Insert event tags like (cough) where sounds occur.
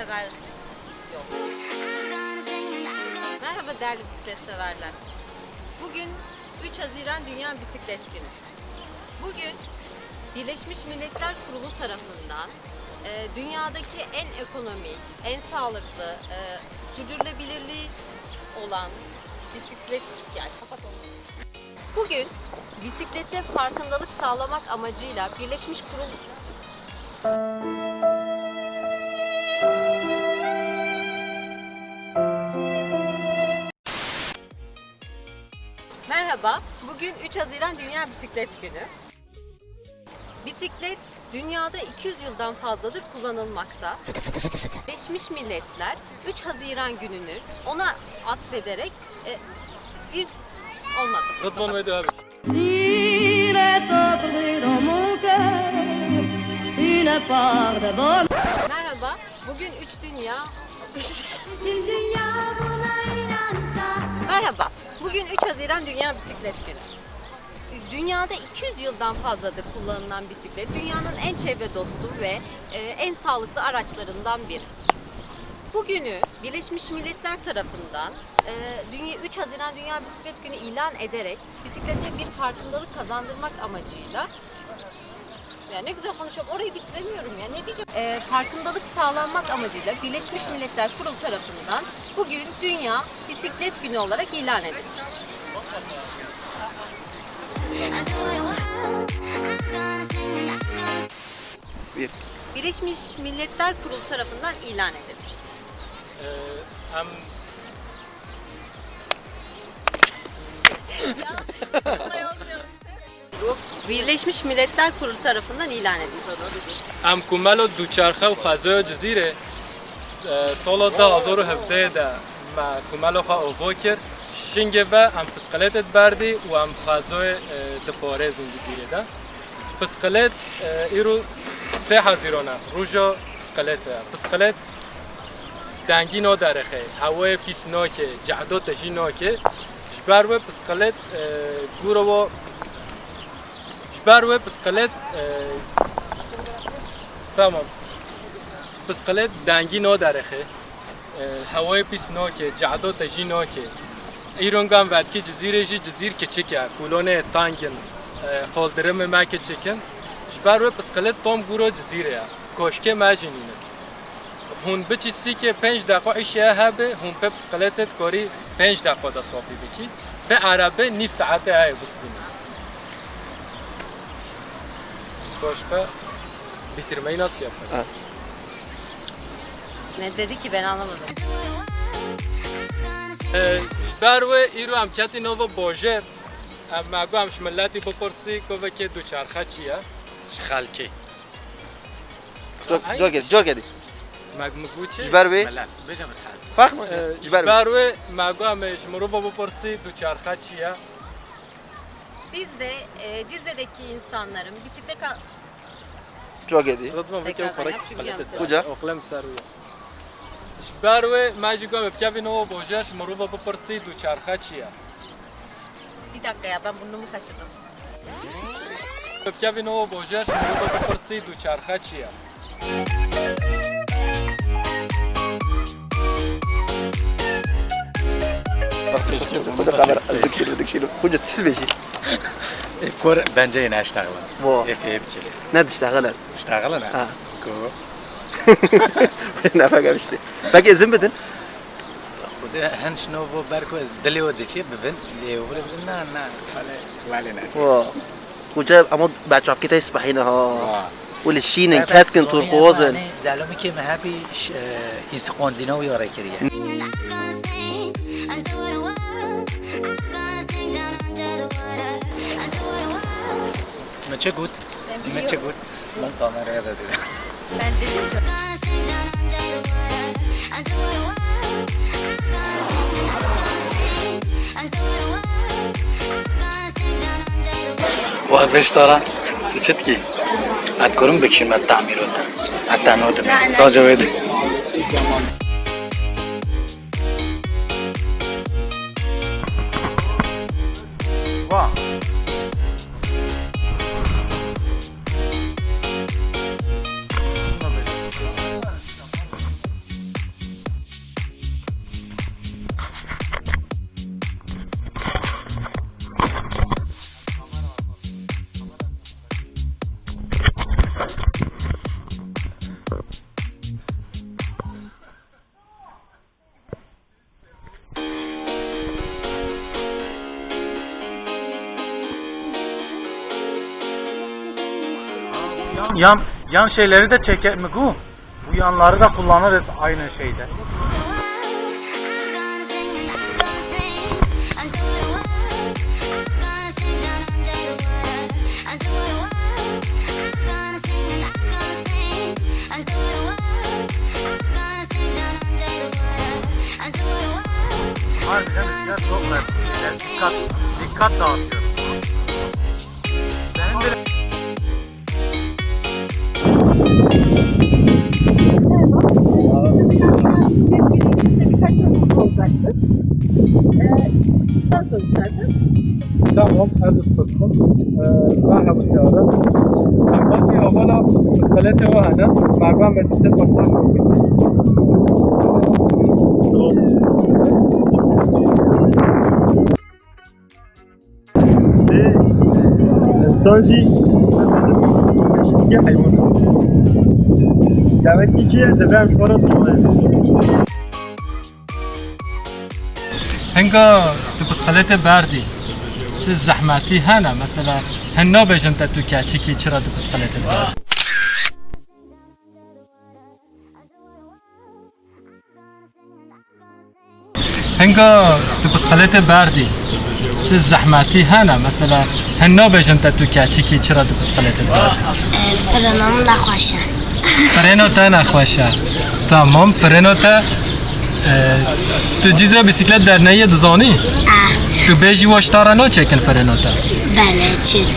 sever yok. Merhaba değerli bisiklet severler. Bugün 3 Haziran Dünya Bisiklet Günü. Bugün Birleşmiş Milletler Kurulu tarafından e, dünyadaki en ekonomik, en sağlıklı, e, sürdürülebilirliği olan bisiklet yani kapat onu. Bugün bisiklete farkındalık sağlamak amacıyla Birleşmiş Kurul Merhaba, bugün 3 Haziran Dünya Bisiklet Günü. Bisiklet dünyada 200 yıldan fazladır kullanılmakta. Birleşmiş Milletler 3 Haziran gününü ona atfederek e, bir olmadı. Rıdvan Bey abi. Merhaba, bugün 3 dünya... (laughs) (laughs) Merhaba, bugün 3 Haziran Dünya Bisiklet Günü. Dünyada 200 yıldan fazladır kullanılan bisiklet, dünyanın en çevre dostu ve e, en sağlıklı araçlarından biri. Bugünü Birleşmiş Milletler tarafından e, dünya 3 Haziran Dünya Bisiklet Günü ilan ederek bisiklete bir farkındalık kazandırmak amacıyla ya ne güzel konuşuyorum. Orayı bitiremiyorum ya. Ne diyeceğim? Ee, farkındalık sağlanmak amacıyla Birleşmiş Milletler Kurulu tarafından bugün Dünya Bisiklet Günü olarak ilan edilmiştir. Bir. Birleşmiş Milletler Kurulu tarafından ilan edilmiştir. Ee, Em (laughs) (laughs) Birleşmiş Milletler Kurulu tarafından ilan edilmiştir. Em kumelo duçarxe e, û xwezê cizîrê sola 2017 de me kumelo xwe ovo kir şingê ve em piskiletê berdî û em xwezoyê diporêzin cizîrê de. Piskilet e, îro sê hezîron e rûja piskiletê e. Piskilet dengî no derexê, hewayê pîs nake, cehdo te nake. Ji ber wê piskilet e, Berwe bisiklet e, tamam. Bisiklet dengi no derexe. Havayı pis no ke, cehdo teji no ke. İrongan velki cizire ji cizir keçik ya. Kulone tangin. E, Koldırımı me keçikin. Berwe bisiklet tom guro cizire ya. Koşke mejinine. Hun biçi si ke 5 dakika işe hebe, hun pe bisikletet kori 5 dakika da sofi biki. Ve arabe nif saate ayı bistine. Koşka bitirmeyi nasıl yapar? Ne dedi ki ben anlamadım. بر و ایرو هم کتی نو باجر مگو هم شملتی بپرسی که که دوچرخه چیه؟ خالکی جا گedi جا گedi مگ مگو چی؟ جبر به فرق mı? Ciber بر و مگو هم شمرو بپرسی دوچرخه چیه؟ Biz de e, Cize'deki insanların bisiklet al- جا گedi رضوان بکی Tekrardan فرق yap, çünkü بسکلت yanlış Kuca? اقلم سر روی بر و مجی گم بکی نو باجر شمرو بپرسی دوچرخه چیه؟ bir dakika ya ben burnumu kaşıdım. بکی نو باجر شمرو بپرسی دوچرخه ديك شيلو ديك شيلو كنت تشتبشي كور بانجا هنا اشتغل اف اي بجلي ناد اشتغل اشتغل أنا كو وين افاق بشتي باقي زنبدن هنش نوفو باركو دلي وديتي ببن لي ولا بدنا نا فالي واه وجاب امود بعد شعب كده يسبحين ها والشين كاسكن تور قوزن زعلومي كي مهابي يسقون دينو يوري كريا ما تشقود ما تشقود من طامر هذا دي Ben dedim ki وهذا ريستوران تشتكي هتكون بكشي ما تعميرو حتى نودم صاجة ويدي Yan, yan şeyleri de çeker mi bu? Bu yanları da kullanırız aynı şeyde. Harbiden bizler çok. Dikkat, dikkat dağıtıyor. Birkaç sorumuz olacaktı. Ee, sen sor istersen. تمام از الفرصة مرحبا سيارة عملتي أولا مسكلاتي وهنا مع بعمل بسيط بصار انسان چشمگی حیوان دمکی چیه زده همش بارا هنگا تو بسكليت باردي سي زحمتي هنا مثلا هنا بيجن تو كاتشيكي چرا تو بسكليت باردي هنگا تو بسكليت باردي سي زحمتي هنا مثلا هنا بيجن تو كاتشيكي چرا تو بسكليت باردي فرنام نخواشن فرينو تا نخوشه تمام فرينو تا تو جیزه بیسیکلت در نیه دزانی اه تو بیجی واشتارا نو چکن فرينو تا بله چیز